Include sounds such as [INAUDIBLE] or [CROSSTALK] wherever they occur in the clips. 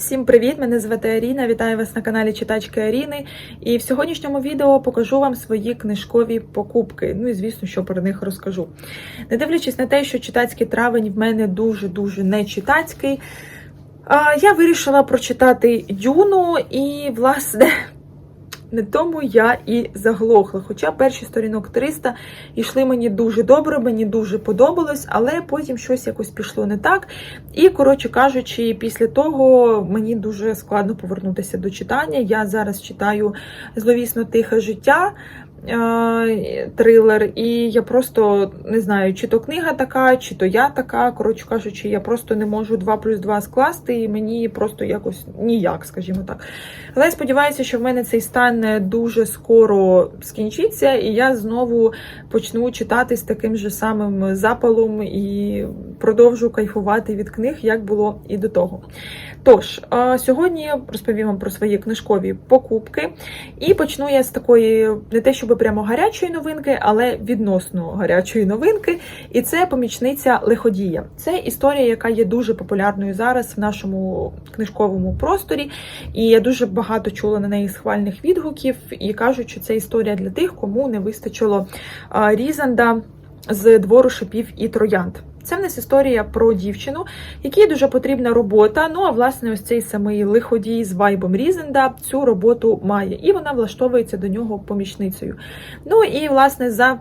Всім привіт! Мене звати Аріна. Вітаю вас на каналі Читачки Аріни. І в сьогоднішньому відео покажу вам свої книжкові покупки. Ну і звісно, що про них розкажу. Не дивлячись на те, що читацький травень в мене дуже-дуже не читацький. Я вирішила прочитати Дюну, і, власне, не тому я і заглохла. Хоча перші сторінок 300 йшли мені дуже добре, мені дуже подобалось, але потім щось якось пішло не так. І, коротше кажучи, після того мені дуже складно повернутися до читання. Я зараз читаю зловісно тихе життя. Е, Трилер, і я просто не знаю, чи то книга така, чи то я така. Коротше кажучи, я просто не можу 2 плюс 2 скласти, і мені просто якось ніяк, скажімо так. Але я сподіваюся, що в мене цей стан дуже скоро скінчиться, і я знову почну читати з таким же самим запалом і продовжу кайфувати від книг, як було і до того. Тож, сьогодні я розповім вам про свої книжкові покупки, і почну я з такої не те, щоб прямо гарячої новинки, але відносно гарячої новинки. І це помічниця лиходія. Це історія, яка є дуже популярною зараз в нашому книжковому просторі. І я дуже багато чула на неї схвальних відгуків і кажуть, що це історія для тих, кому не вистачило Різанда з двору шипів і троянд. Це в нас історія про дівчину, якій дуже потрібна робота. Ну а власне, ось цей самий лиходій з вайбом Різенда цю роботу має, і вона влаштовується до нього помічницею. Ну і власне за.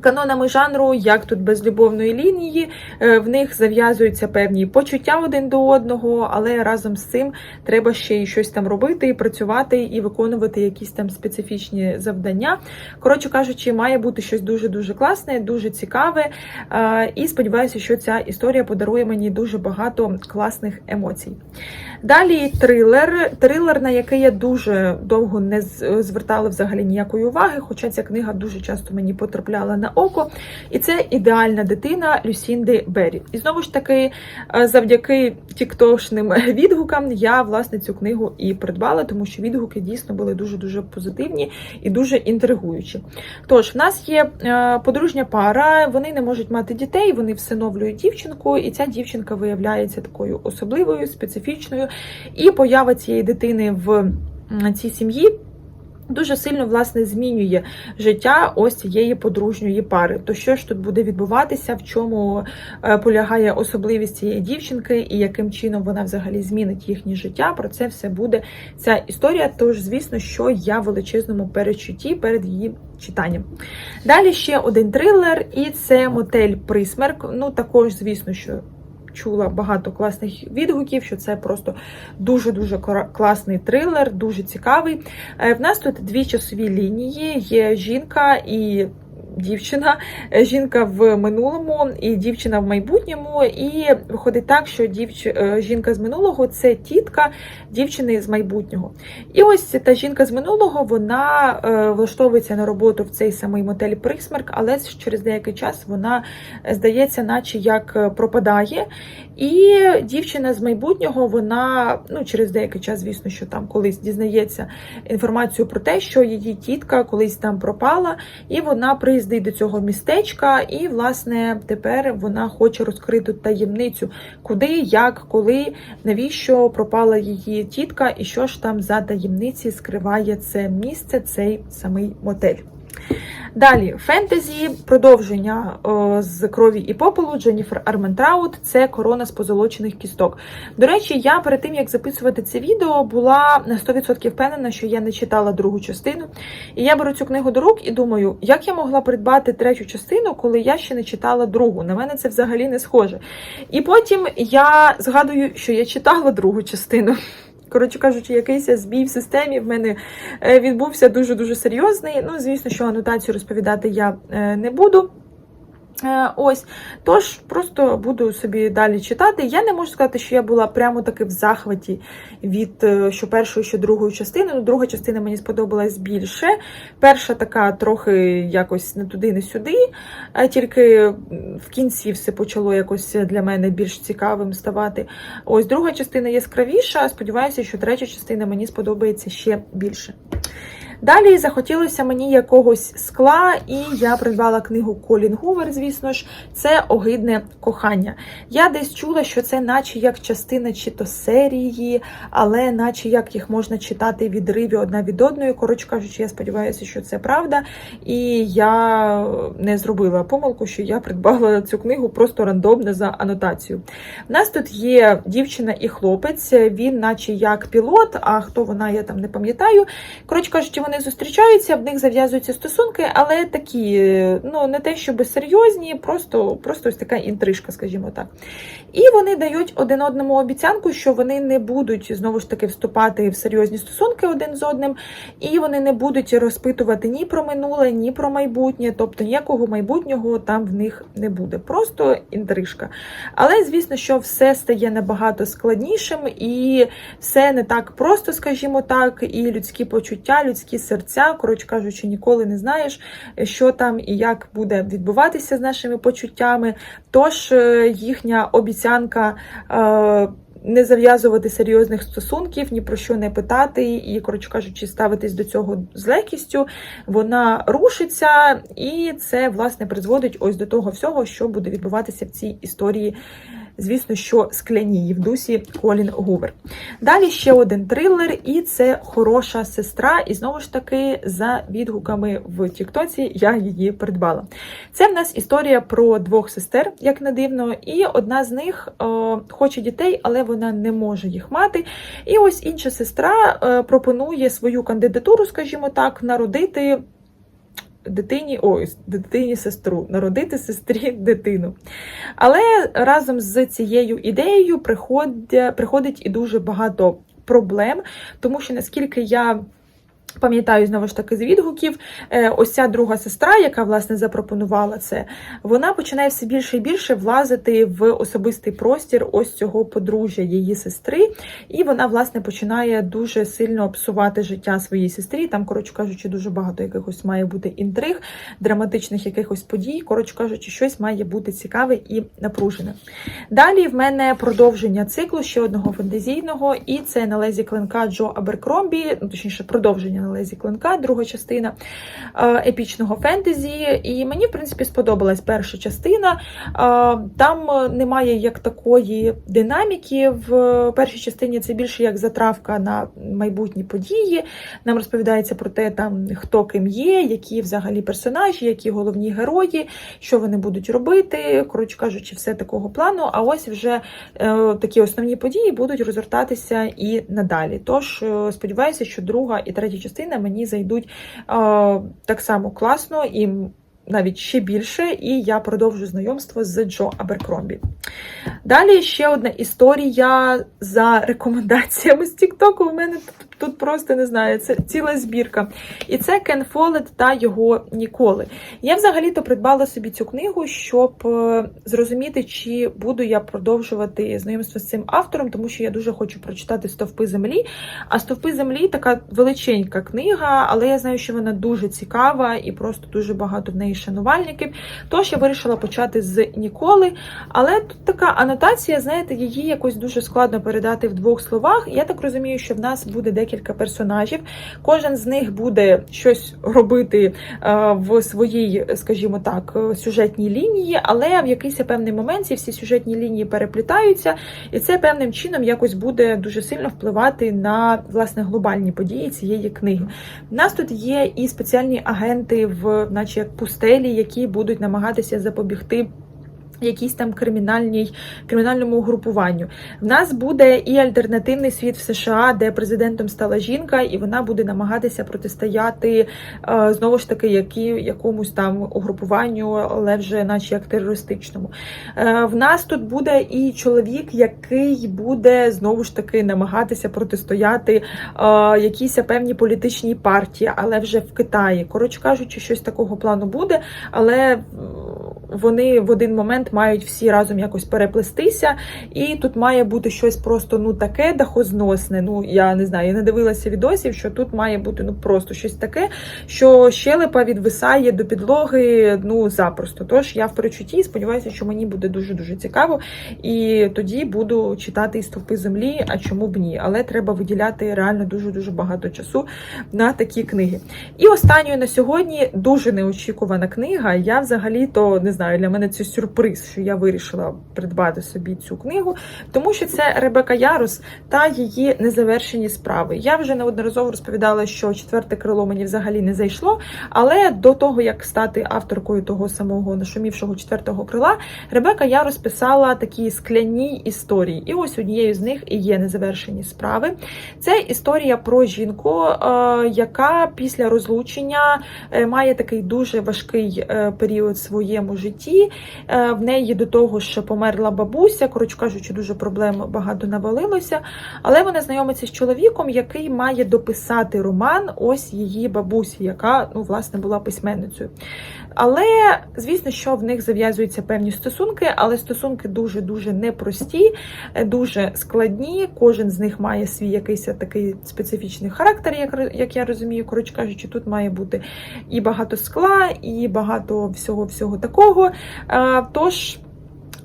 Канонами жанру, як тут без любовної лінії, е, в них зав'язуються певні почуття один до одного, але разом з цим треба ще й щось там робити, і працювати і виконувати якісь там специфічні завдання. Коротше кажучи, має бути щось дуже дуже класне, дуже цікаве. е, І сподіваюся, що ця історія подарує мені дуже багато класних емоцій. Далі трилер, трилер, на який я дуже довго не звертала взагалі ніякої уваги, хоча ця книга дуже часто мені потрапляла на око. І це ідеальна дитина Люсінди Беррі. І знову ж таки, е, завдяки тіктошним [LAUGHS] відгукам, я власне цю книгу і придбала, тому що відгуки дійсно були дуже дуже позитивні і дуже інтригуючі. Тож, в нас є е, подружня пара, вони не можуть мати дітей, вони всиновлюють дівчинку, і ця дівчинка виявляється такою особливою, специфічною. І поява цієї дитини в цій сім'ї. Дуже сильно власне змінює життя ось цієї подружньої пари. То що ж тут буде відбуватися, в чому е, полягає особливість цієї дівчинки, і яким чином вона взагалі змінить їхнє життя? Про це все буде ця історія. Тож, звісно, що я в величезному перечутті перед її читанням. Далі ще один трилер, і це мотель Присмерк. Ну також, звісно, що. Чула багато класних відгуків, що це просто дуже-дуже класний трилер, дуже цікавий. Е, В нас тут дві часові лінії: є жінка і дівчина. Е, Жінка в минулому і дівчина в майбутньому. І виходить так, що дівч... е, жінка з минулого це тітка дівчини з майбутнього. І ось та жінка з минулого вона е, влаштовується на роботу в цей самий мотель Присмерк, але через деякий час вона здається, наче як пропадає. І дівчина з майбутнього, вона ну через деякий час, звісно, що там колись дізнається інформацію про те, що її тітка колись там пропала, і вона приїздить до цього містечка, і власне тепер вона хоче розкрити таємницю, куди, як, коли, навіщо пропала її тітка, і що ж там за таємниці скриває це місце, цей самий мотель. Далі фентезі, продовження о, з крові і попелу Дженніфер Арментраут. Це корона з позолочених кісток. До речі, я перед тим як записувати це відео, була на 100% впевнена, що я не читала другу частину. І я беру цю книгу до рук і думаю, як я могла придбати третю частину, коли я ще не читала другу. На мене це взагалі не схоже. І потім я згадую, що я читала другу частину. Коротше кажучи, якийсь збій в системі в мене е, відбувся дуже дуже серйозний. Ну, звісно, що анотацію розповідати я е, не буду. Е, Ось, тож просто буду собі далі читати. Я не можу сказати, що я була прямо таки в захваті від е, що першої, що другої частини. Ну, друга частина мені сподобалась більше. Перша така трохи якось не туди, не сюди. А тільки в кінці все почало якось для мене більш цікавим ставати. Ось друга частина яскравіша. Сподіваюся, що третя частина мені сподобається ще більше. Далі захотілося мені якогось скла, і я придбала книгу Колін Гувер, звісно ж, це огидне кохання. Я десь чула, що це наче як частина чи то серії, але наче як їх можна читати відриві одна від одної. Коротше кажучи, я сподіваюся, що це правда. І я не зробила помилку, що я придбала цю книгу просто рандомно за анотацію. У нас тут є дівчина і хлопець, він, наче як пілот, а хто вона, я там не пам'ятаю. Коротше кажучи, вони зустрічаються, в них зав'язуються стосунки, але такі, ну не те, щоб серйозні, просто, просто ось така інтрижка, скажімо так. І вони дають один одному обіцянку, що вони не будуть знову ж таки вступати в серйозні стосунки один з одним, і вони не будуть розпитувати ні про минуле, ні про майбутнє, тобто ніякого майбутнього там в них не буде. Просто інтрижка. Але звісно, що все стає набагато складнішим, і все не так просто, скажімо так, і людські почуття, людські серця, коротше кажучи, ніколи не знаєш, що там і як буде відбуватися з нашими почуттями. Тож е, їхня обіцянка. е, Не зав'язувати серйозних стосунків, ні про що не питати, і, коротше кажучи, ставитись до цього з легкістю, вона рушиться, і це власне призводить ось до того всього, що буде відбуватися в цій історії. Звісно, що скляні в дусі Колін Гувер. Далі ще один трилер, і це хороша сестра. І знову ж таки, за відгуками в Тіктоці я її придбала. Це в нас історія про двох сестер, як не дивно, і одна з них е, хоче дітей, але вона не може їх мати. І ось інша сестра е, пропонує свою кандидатуру, скажімо так, народити. Дитині, ой, дитині сестру, народити сестрі [LAUGHS] дитину. Але разом з цією ідеєю приходить, приходить і дуже багато проблем, тому що наскільки я. Пам'ятаю, знову ж таки, з відгуків, е, ось ця друга сестра, яка власне запропонувала це, вона починає все більше і більше влазити в особистий простір ось цього подружжя її сестри, і вона, власне, починає дуже сильно псувати життя своїй сестрі. Там, коротше кажучи, дуже багато якихось має бути інтриг, драматичних якихось подій. Коротше кажучи, щось має бути цікаве і напружене. Далі в мене продовження циклу ще одного фантазійного, і це на лезі клинка Джо Аберкромбі, ну точніше, продовження лезі клинка, друга частина е, епічного фентезі. І мені, в принципі, сподобалась перша частина. Е, Там немає як такої динаміки. В першій частині це більше як затравка на майбутні події. Нам розповідається про те, там хто ким є, які взагалі персонажі, які головні герої, що вони будуть робити. Коротше кажучи, все такого плану. А ось вже е, такі основні події будуть розгортатися і надалі. Тож сподіваюся, що друга і третя частина мені зайдуть е, так само класно і навіть ще більше, і я продовжу знайомство з Джо Аберкромбі. Далі ще одна історія за рекомендаціями з Тіктоку. У мене тут, тут просто не знаю, це ціла збірка. І це Кен Фолет та його ніколи. Я взагалі-то придбала собі цю книгу, щоб е, зрозуміти, чи буду я продовжувати знайомство з цим автором, тому що я дуже хочу прочитати Стовпи землі. А Стовпи землі така величенька книга, але я знаю, що вона дуже цікава і просто дуже багато в неї шанувальників. Тож я вирішила почати з ніколи. Але тут така анотація, знаєте, її якось дуже складно передати в двох словах. Я так розумію, що в нас буде декілька персонажів. Кожен з них буде щось робити е, в своїй, скажімо так, сюжетній лінії, але в якийсь певний момент ці всі сюжетні лінії переплітаються, і це певним чином якось буде дуже сильно впливати на власне глобальні події цієї книги. У нас тут є і спеціальні агенти в, наче як пустелі, які будуть намагатися запобігти. Якійсь там кримінальній кримінальному угрупуванню. В нас буде і альтернативний світ в США, де президентом стала жінка, і вона буде намагатися протистояти е, знову ж таки які, якомусь там угрупуванню, але вже наче як терористичному. Е, В нас тут буде і чоловік, який буде знову ж таки намагатися протистояти е, якійсь певній політичній партії, але вже в Китаї. Коротше кажучи, щось такого плану буде, але вони в один момент мають всі разом якось переплестися, і тут має бути щось просто ну таке дахозносне. Ну я не знаю, я не дивилася відосів, що тут має бути ну просто щось таке, що щелепа відвисає до підлоги ну запросто. Тож я в перечутті сподіваюся, що мені буде дуже дуже цікаво, і тоді буду читати і стовпи землі. А чому б ні? Але треба виділяти реально дуже дуже багато часу на такі книги. І останньою на сьогодні дуже неочікувана книга. Я взагалі-то не знаю, для мене це сюрприз, що я вирішила придбати собі цю книгу, тому що це Ребека Ярус та її незавершені справи. Я вже неодноразово розповідала, що четверте крило мені взагалі не зайшло, але до того як стати авторкою того самого нашумівшого четвертого крила, Ребека Ярус писала такі скляні історії. І ось однією з них і є незавершені справи. Це історія про жінку, е, яка після розлучення е, має такий дуже важкий е, період в своєму житті. Е, В неї до того що померла бабуся, коротше кажучи, дуже проблем багато навалилося. Але вона знайомиться з чоловіком, який має дописати роман ось її бабусі, яка ну, власне була письменницею. Але звісно, що в них зав'язуються певні стосунки, але стосунки дуже дуже непрості, е, дуже складні. Кожен з них має свій якийсь такий специфічний характер, як, як я розумію. Коротше кажучи, тут має бути і багато скла, і багато всього всього такого. Е, Тож.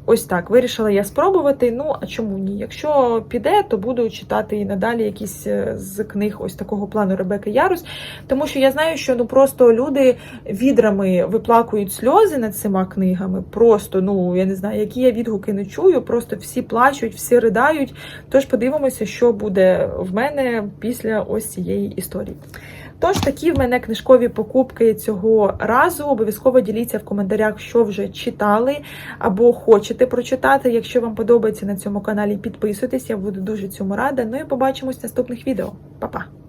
Ось так вирішила я спробувати. Ну а чому ні? Якщо піде, то буду читати і надалі якісь е, з книг ось такого плану Ребеки Ярус. Тому що я знаю, що ну просто люди відрами виплакують сльози над цими книгами. Просто ну я не знаю, які я відгуки не чую. Просто всі плачуть, всі ридають. Тож подивимося, що буде в мене після ось цієї історії. Тож такі в мене книжкові покупки цього разу. Обов'язково діліться в коментарях, що вже читали або хочете прочитати. Якщо вам подобається на цьому каналі, підписуйтесь, я буду дуже цьому рада. Ну і побачимось в наступних відео. Па-па!